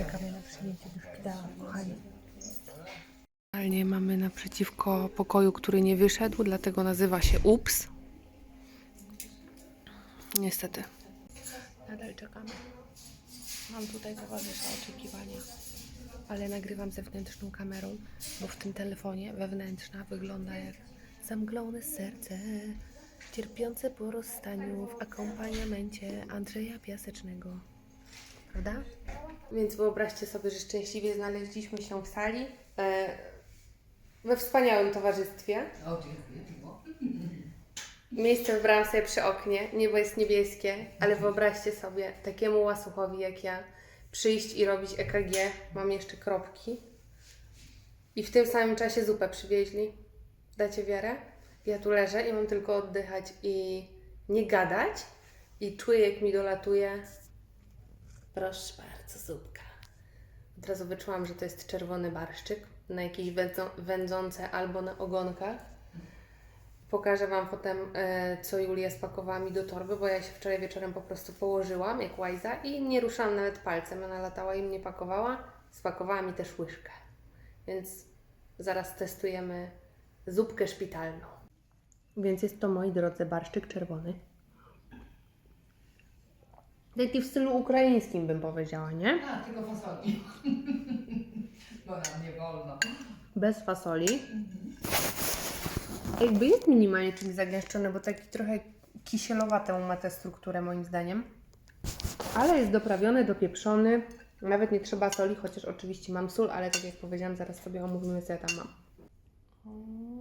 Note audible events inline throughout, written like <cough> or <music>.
Czekamy na przyjęcie do szpitala, kochani. Realnie mamy naprzeciwko pokoju, który nie wyszedł, dlatego nazywa się UPS. Niestety. Nadal czekamy. Mam tutaj towarzysza oczekiwania, ale nagrywam zewnętrzną kamerą, bo w tym telefonie wewnętrzna wygląda jak zamglone serce, cierpiące po rozstaniu w akompaniamencie Andrzeja Piasecznego. Prawda? Więc wyobraźcie sobie, że szczęśliwie znaleźliśmy się w sali e, we wspaniałym towarzystwie. Miejsce wybrałam sobie przy oknie, niebo jest niebieskie, ale wyobraźcie sobie takiemu łasuchowi jak ja przyjść i robić EKG, mam jeszcze kropki i w tym samym czasie zupę przywieźli. Dacie wiarę? Ja tu leżę i mam tylko oddychać i nie gadać i czuję jak mi dolatuje. Proszę bardzo, zupka. Od razu wyczułam, że to jest czerwony barszczyk na jakieś wędzą, wędzące albo na ogonkach. Pokażę Wam potem, e, co Julia spakowała mi do torby, bo ja się wczoraj wieczorem po prostu położyłam jak łajza i nie ruszałam nawet palcem. Ona latała i mnie pakowała. Spakowała mi też łyżkę. Więc zaraz testujemy zupkę szpitalną. Więc jest to, moi drodzy, barszczyk czerwony. Taki w stylu ukraińskim bym powiedziała, nie? A, tylko fasoli. <laughs> Bo nam nie wolno. Bez fasoli. Jakby jest minimalnie czymś zagęszczony, bo taki trochę kisielowatą ma tę strukturę moim zdaniem. Ale jest doprawiony, dopieprzony. Nawet nie trzeba soli, chociaż oczywiście mam sól, ale tak jak powiedziałam, zaraz sobie omówimy, co ja tam mam.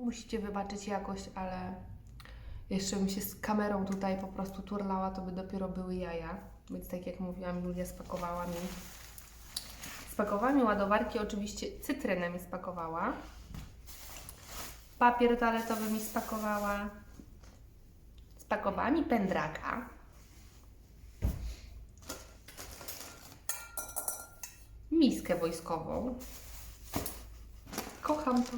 Musicie wybaczyć jakość, ale jeszcze bym się z kamerą tutaj po prostu turlała, to by dopiero były jaja. Więc tak jak mówiłam, Julia spakowała mi Spakowała mi ładowarki, oczywiście cytrynę mi spakowała. Papier toaletowy mi spakowała. Spakowała mi pędraka. Miskę wojskową. Kocham to.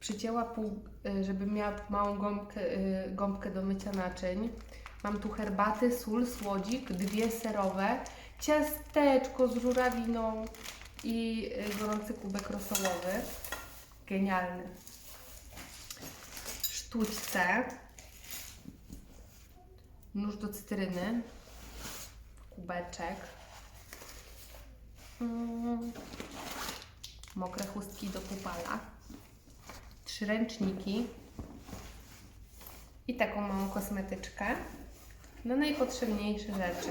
Przycięła pół, y, żeby miała małą gąbkę, y, gąbkę do mycia naczyń. Mam tu herbaty, sól, słodzik, dwie serowe, ciasteczko z żurawiną i y, gorący kubek rosołowy. Genialny. Sztućce. Nóż do cytryny. Kubeczek. Mm. Mokre chustki do pupala. Trzy ręczniki. I taką małą kosmetyczkę. No najpotrzebniejsze rzeczy.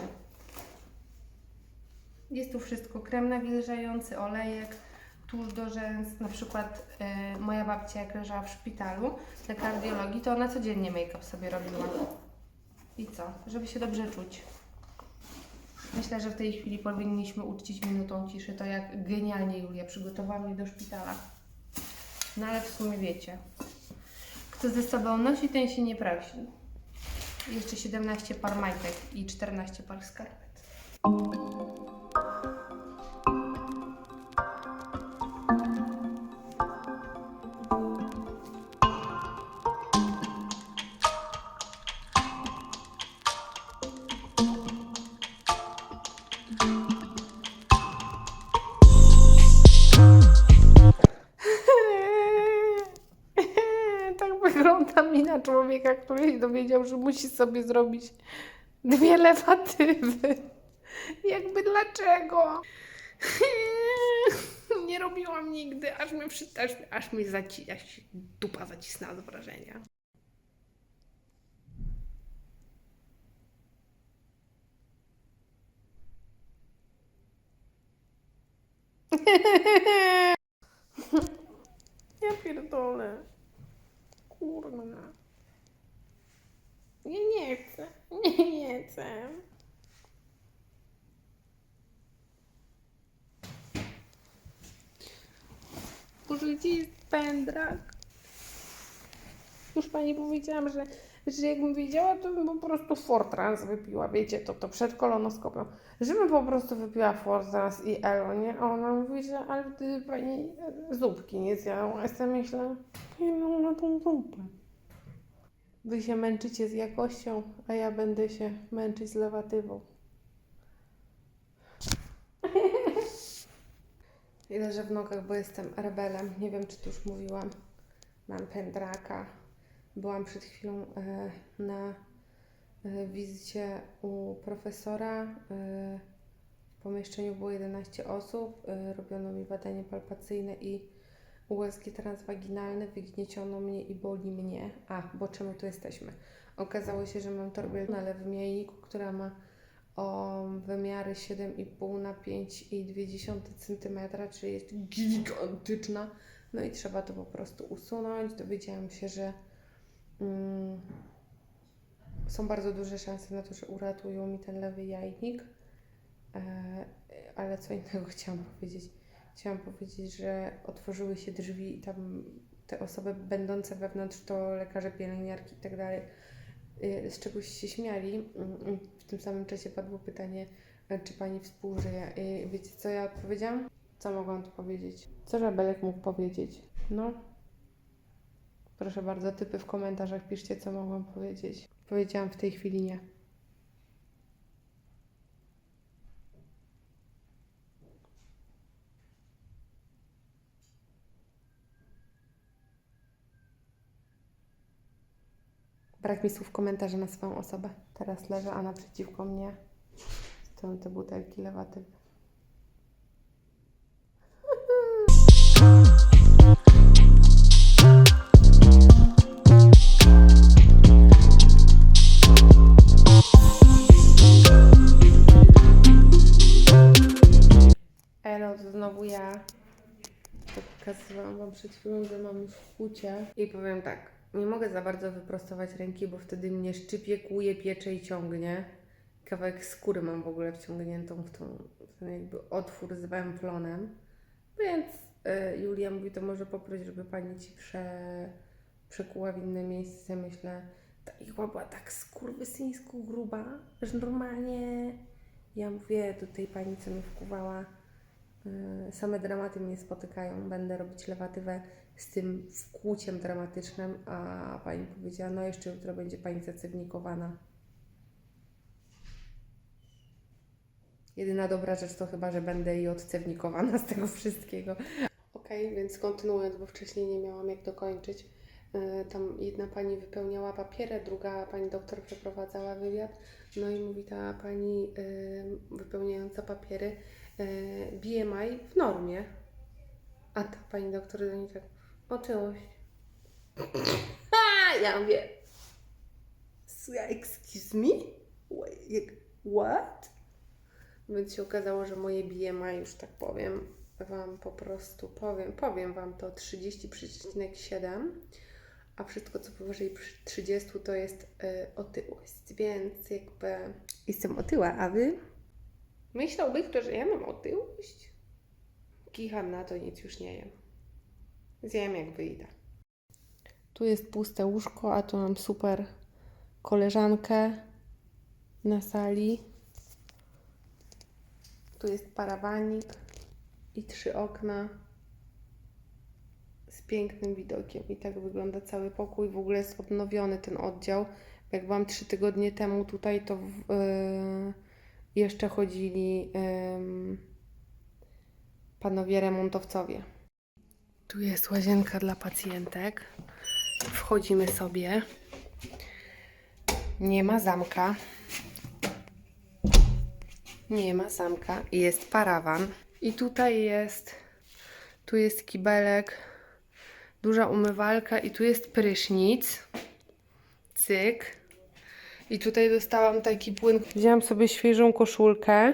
Jest tu wszystko. Krem nawilżający, olejek, tusz do rzęs. Na przykład e, moja babcia jak leżała w szpitalu na kardiologii, to ona codziennie make-up sobie robiła. I co? Żeby się dobrze czuć. Myślę, że w tej chwili powinniśmy uczcić minutą ciszy to, jak genialnie Julia przygotowała mnie do szpitala. No ale w sumie wiecie. Kto ze sobą nosi, ten się nie prosi. Jeszcze 17 par majtek i 14 par skarpet. Dowiedział, że musi sobie zrobić dwie lewatywy. Jakby dlaczego? <laughs> Nie robiłam nigdy, aż mi, przy, aż, aż mi zaci, aż się dupa zacisnęła z wrażenia. <laughs> Ja pierdolę. Kurna. Ja nie chcę. Nie, nie chcę. Boże, gdzie pędrak? Już pani powiedziałam, że, że jakbym wiedziała, to bym po prostu Fortrans wypiła. Wiecie, to, to przed kolonoskopią. Żebym po prostu wypiła Fortrans i Elo, nie? A ona mówi, że ale ty pani zupki nie zjadła. Ja sobie myślę, nie no na tą zupę. Wy się męczycie z jakością, a ja będę się męczyć z lewatywą. <laughs> I leżę w nogach, bo jestem rebelem. Nie wiem, czy tu już mówiłam. Mam pędraka. Byłam przed chwilą e, na e, wizycie u profesora. E, w pomieszczeniu było 11 osób. E, robiono mi badanie palpacyjne i USG transwaginalne. Wygnieciono mnie i boli mnie. A, bo czemu tu jesteśmy? Okazało się, że mam torbę na lewym jajniku, która ma o wymiary 7,5 na 5,2 cm, czyli jest gigantyczna. No i trzeba to po prostu usunąć. Dowiedziałam się, że mm, są bardzo duże szanse na to, że uratują mi ten lewy jajnik. E, ale co innego <laughs> chciałam powiedzieć. Chciałam powiedzieć, że otworzyły się drzwi i tam te osoby będące wewnątrz to lekarze, pielęgniarki i tak dalej y, z czegoś się śmiali. Mm, W tym samym czasie padło pytanie, e, czy pani współżyje. I wiecie, co ja odpowiedziałam? Co mogłam tu powiedzieć? Co Żabelek mógł powiedzieć? No. Proszę bardzo, typy w komentarzach piszcie, co mogłam powiedzieć. Powiedziałam w tej chwili nie. Brak mi słów komentarza na swoją osobę. Teraz leżę, a naprzeciwko mnie stoją te butelki lewatywy. Elo, to znowu ja. To pokazywałam Wam przed chwilą, że mam już wkłucie. I powiem tak, nie mogę za bardzo wyprostować ręki, bo wtedy mnie szczypie, kłuje, piecze i ciągnie. Kawałek skóry mam w ogóle wciągniętą w, tą, ten jakby otwór z węplonem. Więc y, Julia mówi, to może poproś, żeby pani ci prze, przekuła w inne miejsce. Myślę, ta igła była tak skurwysyńsko gruba, że normalnie ja mówię tej pani, co mnie wkuwała, y, same dramaty mnie spotykają. Będę robić lewatywę z tym wkłuciem dramatycznym, a pani powiedziała, no jeszcze jutro będzie pani zacewnikowana. Jedyna dobra rzecz to chyba, że będę jej odcewnikowana z tego wszystkiego. Okej, więc kontynuując, bo wcześniej nie miałam jak dokończyć. Yy, Tam jedna pani wypełniała papiery, druga pani doktor przeprowadzała wywiad. No i mówi ta pani yy, wypełniająca papiery, yy, BMI w normie. A ta pani doktor do niej tak, otyłość. <laughs> A, ja mówię, excuse me? What? Więc się okazało, że moje BMI, już tak powiem, Wam po prostu powiem, powiem Wam to 30,7, a wszystko co powyżej przy 30 to jest y, otyłość, więc jakby jestem otyła, a Wy? Myślałby ktoś, że ja mam otyłość? Kicham na to, nic już nie jem. Zjem jak wyjdę. Tu jest puste łóżko, a tu mam super koleżankę na sali. Tu jest parawanik i trzy okna z pięknym widokiem. I tak wygląda cały pokój. W ogóle jest odnowiony ten oddział. Jak byłam trzy tygodnie temu tutaj, to w, yy, jeszcze chodzili ym, panowie remontowcowie. Tu jest łazienka dla pacjentek. Wchodzimy sobie. Nie ma zamka. Nie ma zamka. Jest parawan. I tutaj jest, tu jest kibelek, duża umywalka i tu jest prysznic. Cyk. I tutaj dostałam taki płyn. Wzięłam sobie świeżą koszulkę,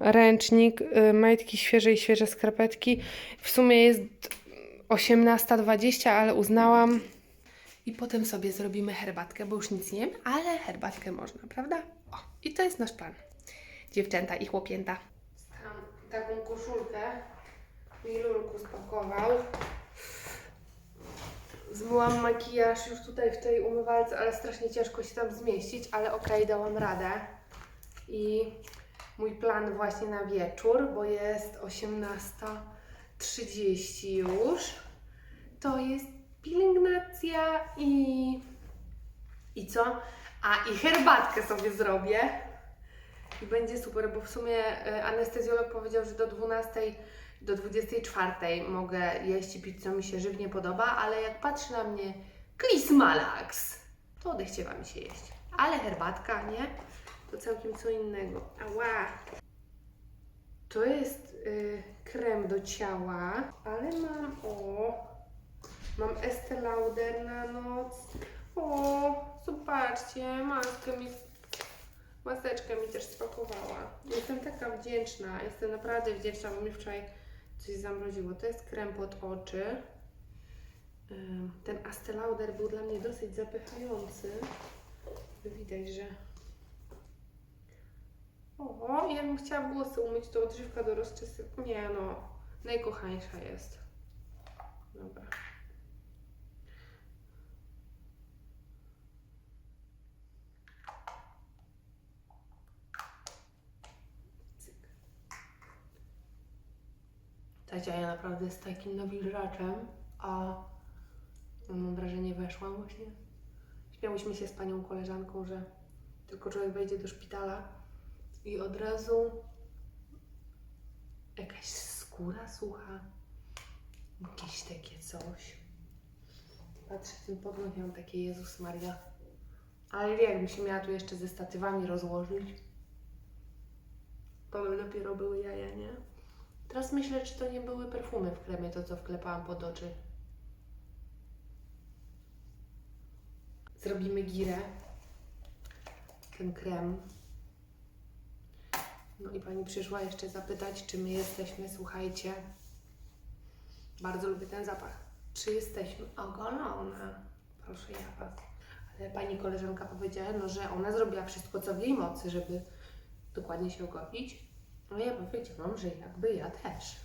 ręcznik, y, majtki świeże i świeże skarpetki. W sumie jest 18.20, ale uznałam. I potem sobie zrobimy herbatkę, bo już nic nie wiem, ale herbatkę można, prawda? O, i to jest nasz plan dziewczęta i chłopięta. Tam taką koszulkę mi Lulku spakował. Zmyłam makijaż już tutaj w tej umywalce, ale strasznie ciężko się tam zmieścić, ale okej, dałam radę. I mój plan właśnie na wieczór, bo jest 18.30 już, to jest pielęgnacja i... i co? A, i herbatkę sobie zrobię. I będzie super, bo w sumie e, anestezjolog powiedział, że do 12 do 24 mogę jeść i pić, co mi się żywnie podoba, ale jak patrzy na mnie Chris Malax, to odechciewa mi się jeść. Ale herbatka, nie? To całkiem co innego. Ała! To jest y, krem do ciała, ale mam, o, mam Estee Lauder na noc. O, zobaczcie, maskę mi, maseczkę mi też spakowała. Jestem taka wdzięczna, jestem naprawdę wdzięczna, bo mi wczoraj coś zamroziło. To jest krem pod oczy. Ten Estee Lauder był dla mnie dosyć zapychający. Widać, że... O, jakbym chciała włosy umyć, to odżywka do rozczesy... Nie no, najkochańsza jest. Dobra. Cyk. Ta dziaja naprawdę jest takim nawilżaczem, a mam wrażenie weszłam właśnie. Śmiałyśmy się z panią koleżanką, że tylko człowiek wejdzie do szpitala i od razu jakaś skóra sucha, jakieś takie coś. Patrzę, ten podgląd miał takie Jezus Maria. Ale jakbym się miała tu jeszcze ze statywami rozłożyć, to by dopiero były jaja, nie? Teraz myślę, czy to nie były perfumy w kremie, to co wklepałam pod oczy. Zrobimy girę. Ten krem. No i pani przyszła jeszcze zapytać, czy my jesteśmy, słuchajcie. Bardzo lubię ten zapach. Czy jesteśmy ogolone? Proszę ja was. Ale pani koleżanka powiedziała, no, że ona zrobiła wszystko, co w jej mocy, żeby dokładnie się ogolić. No ja powiedziałam, że jakby ja też.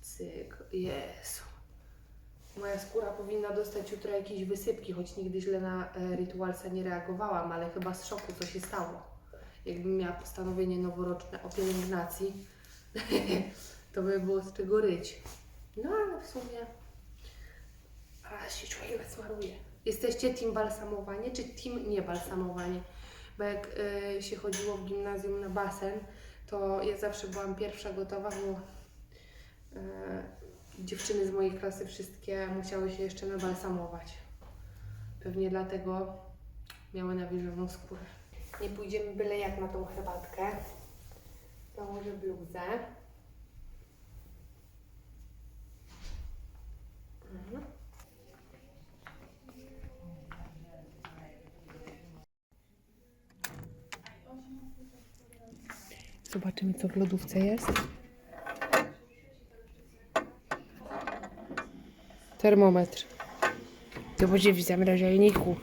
Cyk, Jezu. Moja skóra powinna dostać jutro jakieś wysypki, choć nigdy źle na e, Ritualsa nie reagowałam, ale chyba z szoku co się stało. Jakbym miała postanowienie noworoczne o pielęgnacji, <laughs> to by było z czego ryć. No ale w sumie a się człowiek smaruje. Jesteście team balsamowanie czy team niebalsamowanie? Bo jak y, się chodziło w gimnazjum na basen, to ja zawsze byłam pierwsza gotowa, bo y, dziewczyny z mojej klasy wszystkie musiały się jeszcze nabalsamować. Pewnie dlatego miały nawilżoną skórę. Nie pójdziemy byle jak na tą herbatkę. Założę bluzę. Mhm. Zobaczymy, co w lodówce jest. Termometr. To będzie w zamrażalniku.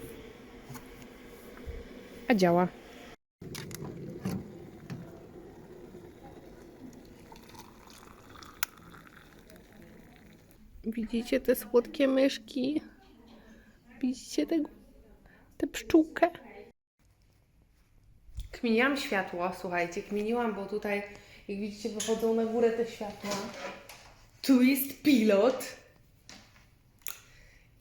A działa. Widzicie te słodkie myszki? Widzicie tę pszczółkę? Kminiłam światło, słuchajcie, kminiłam, bo tutaj, jak widzicie, wychodzą na górę te światła. Tu jest pilot.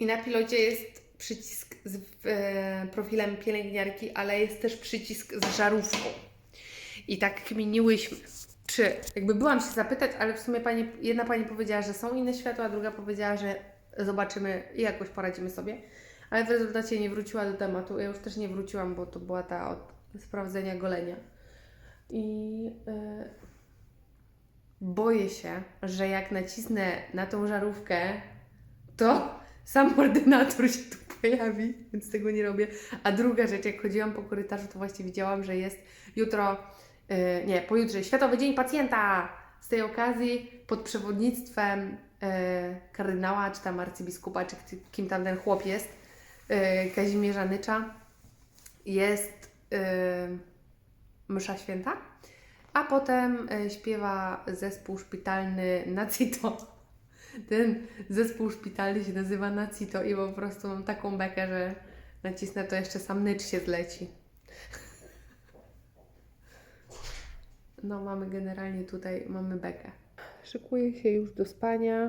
I na pilocie jest przycisk z e, profilem pielęgniarki, ale jest też przycisk z żarówką. I tak kminiłyśmy, czy jakby byłam się zapytać, ale w sumie pani, jedna pani powiedziała, że są inne światła, a druga powiedziała, że zobaczymy i jakoś poradzimy sobie. Ale w rezultacie nie wróciła do tematu. Ja już też nie wróciłam, bo to była ta od sprawdzenia golenia. I e, boję się, że jak nacisnę na tą żarówkę, to sam ordynator się tu pojawi, więc tego nie robię. A druga rzecz, jak chodziłam po korytarzu, to właśnie widziałam, że jest jutro, yy, nie, pojutrze Światowy Dzień Pacjenta. Z tej okazji pod przewodnictwem yy, kardynała, czy tam arcybiskupa, czy kim tam ten chłop jest, yy, Kazimierza Nycza, jest msza święta, a potem śpiewa zespół szpitalny Nacito. Ten zespół szpitalny się nazywa Nacito i po prostu mam taką bekę, że nacisnę to jeszcze sam nycz się zleci. No mamy generalnie tutaj, mamy bekę. Szykuję się już do spania.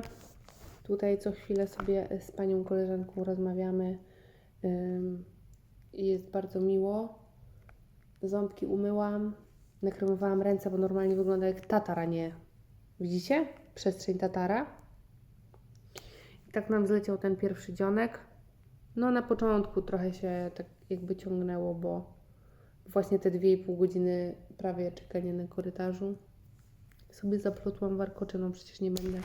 Tutaj co chwilę sobie z panią koleżanką rozmawiamy. Jest bardzo miło. Ząbki umyłam, nakremowałam ręce, bo normalnie wygląda jak tatar, a nie Widzicie? Przestrzeń Tatara. I tak nam zleciał ten pierwszy dzionek. No na początku trochę się tak jakby ciągnęło, bo właśnie te 2,5 godziny prawie czekania na korytarzu. Sobie zaplotłam warkoczyną, przecież nie będę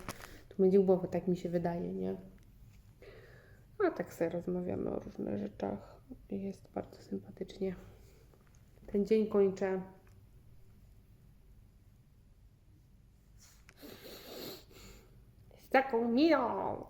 tu mieć głowy, tak mi się wydaje, nie? A tak sobie rozmawiamy o różnych rzeczach jest bardzo sympatycznie. Ten dzień kończę z taką miną.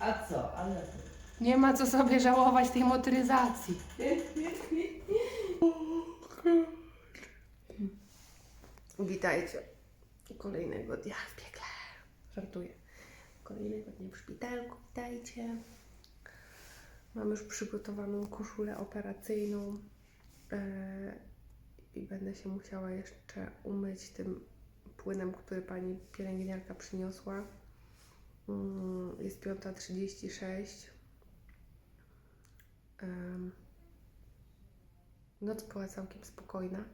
A co? Ale Nie ma co sobie żałować tej motoryzacji. Witajcie. Kolejnego dnia w piekle. Żartuję. Kolejnego dnia w szpitalku. Witajcie. Mam już przygotowaną koszulę operacyjną. e, I będę się musiała jeszcze umyć tym płynem, który pani pielęgniarka przyniosła. Mm, Jest 5.36. Em, Noc była całkiem spokojna.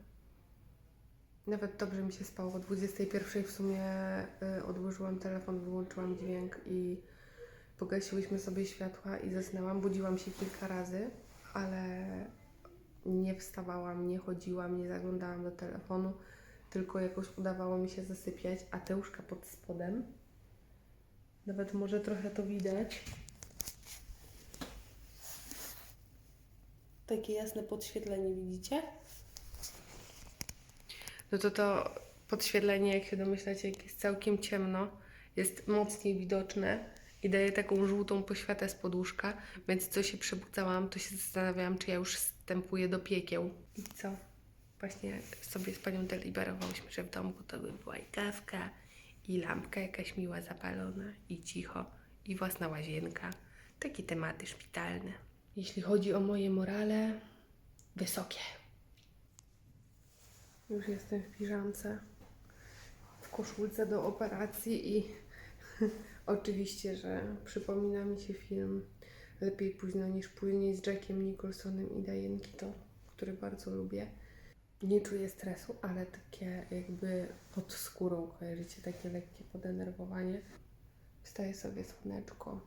Nawet dobrze mi się spało. O 21 w sumie y, odłożyłam telefon, wyłączyłam dźwięk i pogasiłyśmy sobie światła i zasnęłam. Budziłam się kilka razy, ale nie wstawałam, nie chodziłam, nie zaglądałam do telefonu, tylko jakoś udawało mi się zasypiać, a te łóżka pod spodem nawet może trochę to widać. Takie jasne podświetlenie widzicie? No to to podświetlenie, jak się domyślacie, jak jest całkiem ciemno, jest mocniej widoczne i daje taką żółtą poświatę z podłóżka, więc co się przebudzałam, to się zastanawiałam, czy ja już wstępuję do piekieł. I co? Właśnie sobie z panią deliberowałyśmy, że w domku to by była i kawka, i lampka jakaś miła zapalona, i cicho, i własna łazienka. Takie tematy szpitalne. Jeśli chodzi o moje morale, wysokie. Już jestem w piżamce, w koszulce do operacji i <laughs> oczywiście, że przypomina mi się film Lepiej późno niż później z Jackiem Nicholsonem i Diane Keaton, który bardzo lubię. Nie czuję stresu, ale takie jakby pod skórą, kojarzycie, takie lekkie podenerwowanie. Wstaje sobie słoneczko.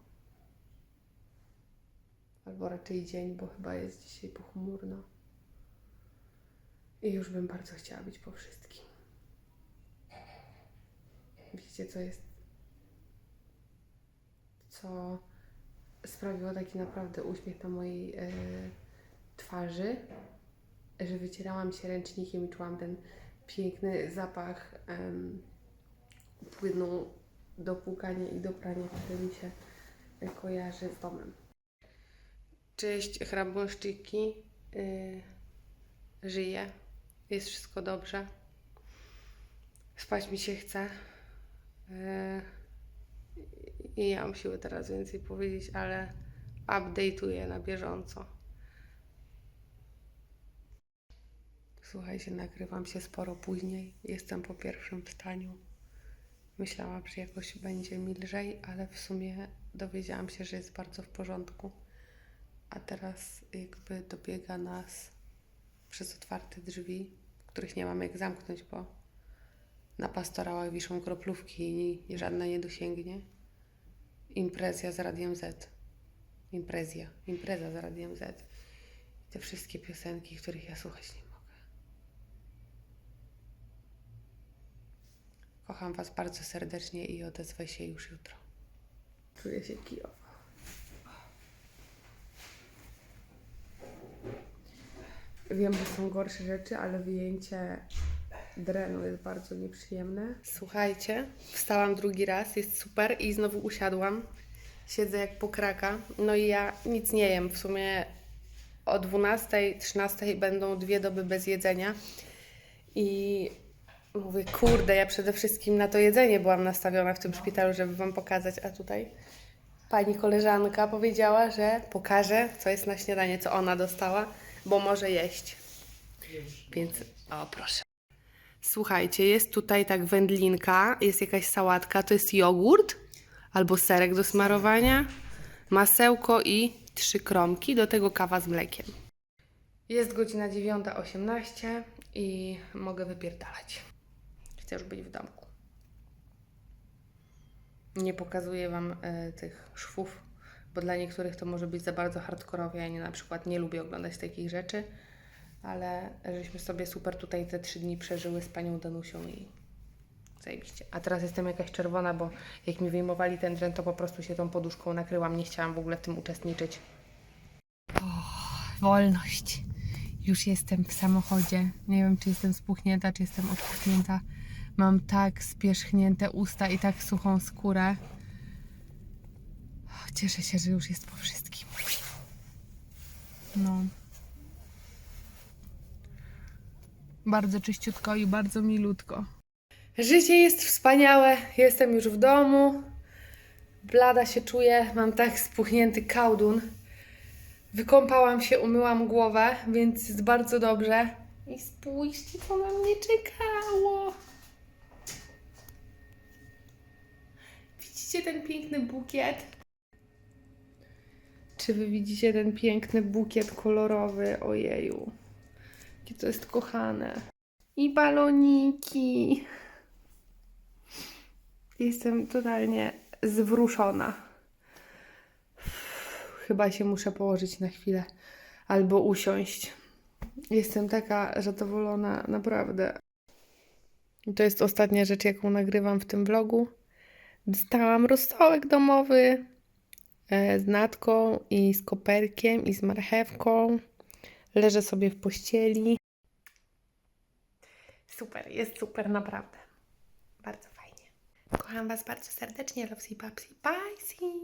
Albo raczej dzień, bo chyba jest dzisiaj pochmurno. I już bym bardzo chciała być po wszystkim. Wiecie, co jest. Co sprawiło taki naprawdę uśmiech na mojej e, twarzy, że wycierałam się ręcznikiem i czułam ten piękny zapach em, płynu do płukania i do prania, który mi się kojarzy z domem. Cześć, chrabąszczyki. Yy, żyję. Jest wszystko dobrze. Spać mi się chce. Yy, ja mam siłę teraz więcej powiedzieć, ale update'uję na bieżąco. Słuchajcie, nagrywam się sporo później. Jestem po pierwszym wstaniu. Myślałam, że jakoś będzie mi lżej, ale w sumie dowiedziałam się, że jest bardzo w porządku. A teraz jakby dobiega nas przez otwarte drzwi, których nie mamy jak zamknąć, bo na pastorałach wiszą kroplówki i, żadna nie dosięgnie. Imprezja z Radiem Z. Imprezja. Impreza z Radiem Z. I te wszystkie piosenki, których ja słuchać nie Kocham Was bardzo serdecznie i odezwę się już jutro. Czuję się kijowo. Wiem, że są gorsze rzeczy, ale wyjęcie drenu jest bardzo nieprzyjemne. Słuchajcie, wstałam drugi raz, jest super i znowu usiadłam. Siedzę jak pokraka. No i ja nic nie jem. W sumie o 12, 13 będą dwie doby bez jedzenia. I mówię, kurde, ja przede wszystkim na to jedzenie byłam nastawiona w tym szpitalu, żeby Wam pokazać, a tutaj pani koleżanka powiedziała, że pokaże, co jest na śniadanie, co ona dostała, bo może jeść. Więc, o proszę. Słuchajcie, jest tutaj tak wędlinka, jest jakaś sałatka, to jest jogurt albo serek do smarowania, masełko i trzy kromki, do tego kawa z mlekiem. Jest godzina 9.18 i mogę wypierdalać. Chcę już być w domku. Nie pokazuję Wam e, tych szwów, bo dla niektórych to może być za bardzo hardkorowe. Ja nie, na przykład nie lubię oglądać takich rzeczy, ale żeśmy sobie super tutaj te trzy dni przeżyły z Panią Danusią i zajebiście. A teraz jestem jakaś czerwona, bo jak mi wyjmowali ten dren, to po prostu się tą poduszką nakryłam. Nie chciałam w ogóle w tym uczestniczyć. wolność. Już jestem w samochodzie. Nie wiem, czy jestem spuchnięta, czy jestem odpuchnięta. Mam tak spierzchnięte usta i tak suchą skórę. Cieszę się, że już jest po wszystkim. No. Bardzo czyściutko i bardzo milutko. Życie jest wspaniałe. Jestem już w domu. Blada się czuję. Mam tak spuchnięty kałdun. Wykąpałam się, umyłam głowę, więc jest bardzo dobrze. I spójrzcie, co na mnie czekało. Widzicie ten piękny bukiet? Czy wy widzicie ten piękny bukiet kolorowy? Ojeju. Jakie to jest kochane. I baloniki. Jestem totalnie zwruszona. Chyba się muszę położyć na chwilę albo usiąść. Jestem taka zadowolona, naprawdę. To jest ostatnia rzecz, jaką nagrywam w tym vlogu. Dostałam rosołek domowy e, z natką i z koperkiem i z marchewką. Leżę sobie w pościeli. Super, jest super, naprawdę. Bardzo fajnie. Kocham Was bardzo serdecznie. Love, papsi, bye, see.